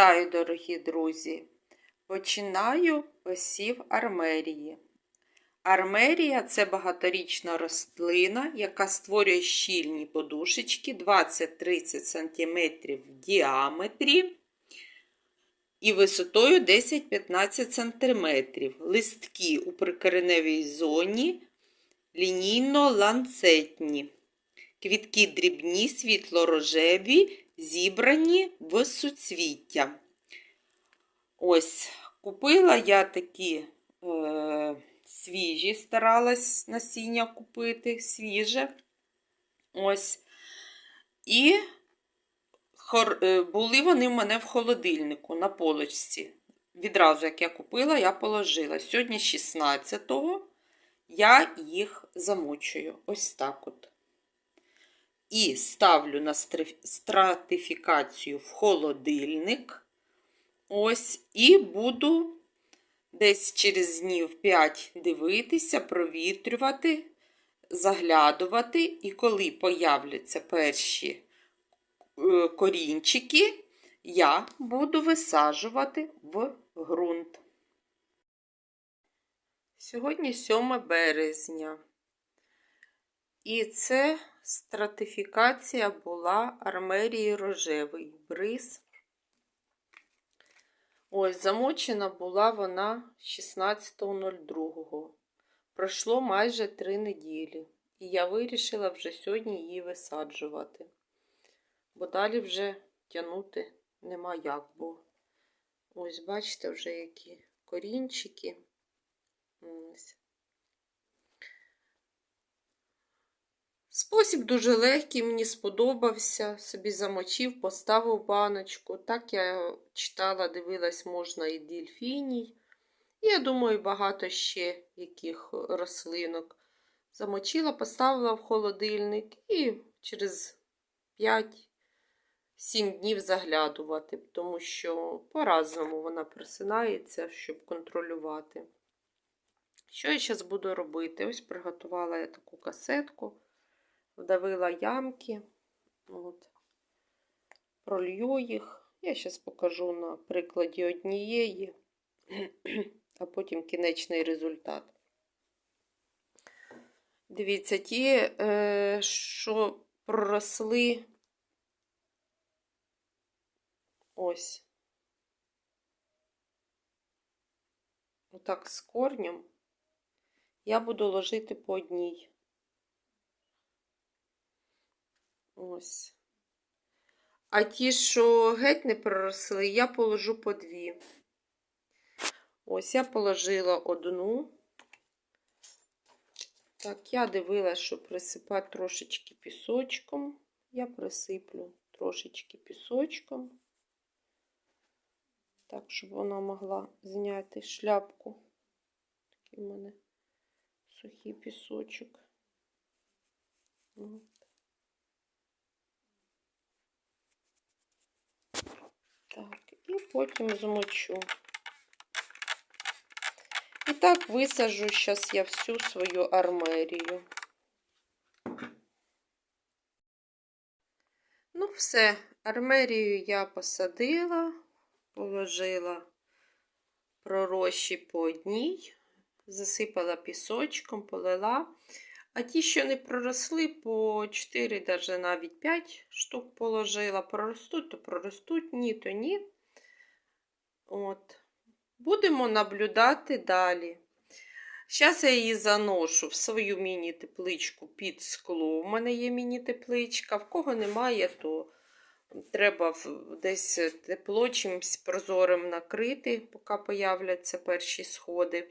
Вітаю, дорогі друзі! Починаю посів армерії. Армерія це багаторічна рослина, яка створює щільні подушечки 20-30 см в діаметрі і висотою 10-15 см. Листки у прикореневій зоні лінійно-ланцетні. Квітки дрібні, світло-рожеві, зібрані в суцвіття. Ось, купила я такі е, свіжі, старалась насіння купити, свіже. Ось. І е, були вони в мене в холодильнику на полочці. Відразу, як я купила, я положила. Сьогодні 16-го я їх замочую. Ось так от. І ставлю на стратифікацію в холодильник. Ось, і буду десь через днів 5 дивитися, провітрювати, заглядувати. І коли появляться перші е, корінчики, я буду висаджувати в ґрунт. Сьогодні 7 березня. І це стратифікація була армерії рожевий бриз. Ось, замочена була вона 16.02. Пройшло майже 3 неділі. І я вирішила вже сьогодні її висаджувати. Бо далі вже тягнути нема як, бо ось, бачите, вже які корінчики. Ось. Спосіб дуже легкий, мені сподобався. Собі замочив, поставив баночку. Так я читала, дивилась, можна і дельфіній. Я думаю, багато ще яких рослинок. Замочила, поставила в холодильник і через 5-7 днів заглядувати, тому що по-разному вона просинається, щоб контролювати. Що я зараз буду робити? Ось приготувала я таку касетку вдавила ямки, от, пролью їх. Я зараз покажу на прикладі однієї, а потім кінечний результат. Дивіться, ті, е, що проросли ось. Отак з корнем я буду ложити по одній. Ось. А ті, що геть не проросли, я положу по дві. Ось, я положила одну. Так, я дивилася, що присипати трошечки пісочком. Я присиплю трошечки пісочком. Так, щоб вона могла зняти шляпку. Такий в мене сухий пісочок. От. Так, і потім змочу. І так висажу зараз я всю свою армерію. Ну, все, армерію я посадила, положила пророщі по одній, засипала пісочком, полила. А ті, що не проросли, по 4, навіть навіть 5 штук положила. Проростуть, то проростуть, ні, то ні. От. Будемо наблюдати далі. Зараз я її заношу в свою міні-тепличку під скло. У мене є міні-тепличка. В кого немає, то треба десь тепло чимось прозорим накрити, поки появляться перші сходи.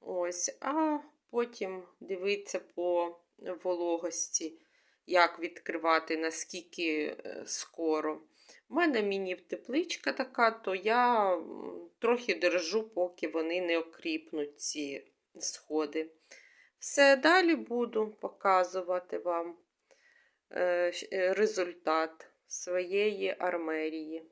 Ось, а потім дивитися по вологості, як відкривати, наскільки е, скоро. У мене міні-тепличка така, то я трохи держу, поки вони не окріпнуть ці сходи. Все, далі буду показувати вам е, результат своєї армерії.